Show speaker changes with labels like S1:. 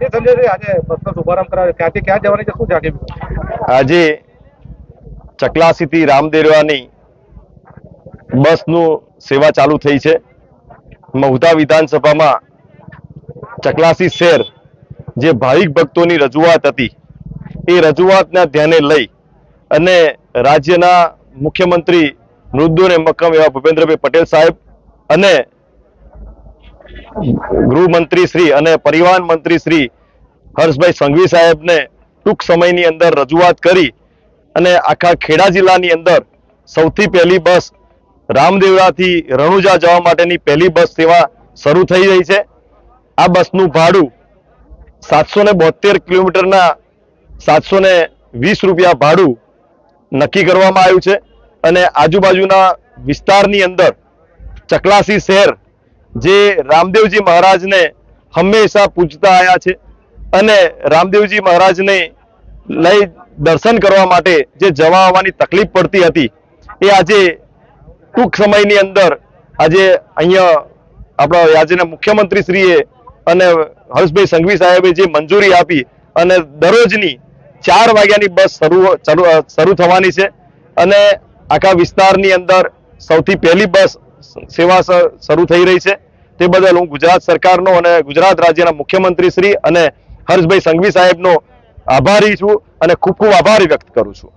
S1: એ સંજયભાઈ આજે બસનો શુભારંભ કરાવે ક્યાંથી ક્યાં જવાની છે, શું જાગે
S2: આજે ચકલાસીથી રામદેવરાની બસનું સેવા ચાલુ થઈ છે. મહુધા વિધાનસભામાં ચકલાસી શહેર જે ભાવિક ભક્તોની રજૂઆત હતી, એ રજૂઆતના ધ્યાને લઈ અને રાજ્યના મુખ્યમંત્રી મૃદુ અને મક્કમ એવા ભૂપેન્દ્રભાઈ પટેલ સાહેબ અને ગૃહમંત્રી શ્રી અને પરિવહન મંત્રી શ્રી હર્ષભાઈ સંઘવી સાહેબને ટૂંક સમયની અંદર રજૂઆત કરી અને આખા ખેડા જિલ્લાની અંદર સૌથી પહેલી બસ રામદેવરાથી રણુજા જવા માટેની પહેલી બસ સેવા શરૂ થઈ રહી છે. આ બસનું ભાડું સાતસો ને બોતેર કિલોમીટરના સાતસો ને વીસ રૂપિયા ભાડું નક્કી કરવામાં આવ્યું છે. અને આજુબાજુના વિસ્તારની અંદર ચકલાસી શહેર જે રામદેવજી મહારાજને હંમેશા પૂજતા આવ્યા છે અને રામદેવજી મહારાજને લઈ દર્શન કરવા માટે જે જવા આવવાની તકલીફ પડતી હતી, એ આજે ટૂંક સમયની અંદર આજે અહીંયા આપણા રાજ્યના મુખ્યમંત્રી શ્રીએ અને હર્ષભાઈ સંઘવી સાહેબે જે મંજૂરી આપી અને દરરોજની ચાર વાગ્યાની બસ શરૂ શરૂ થવાની છે અને આખા વિસ્તારની અંદર સૌથી પહેલી બસ સેવા શરૂ થઈ રહી છે. તે બદલ હું ગુજરાત સરકારનો અને ગુજરાત રાજ્યના મુખ્યમંત્રી શ્રી અને હર્ષભાઈ સંઘવી સાહેબનો આભારી છું અને ખૂબ ખૂબ આભાર વ્યક્ત કરું છું.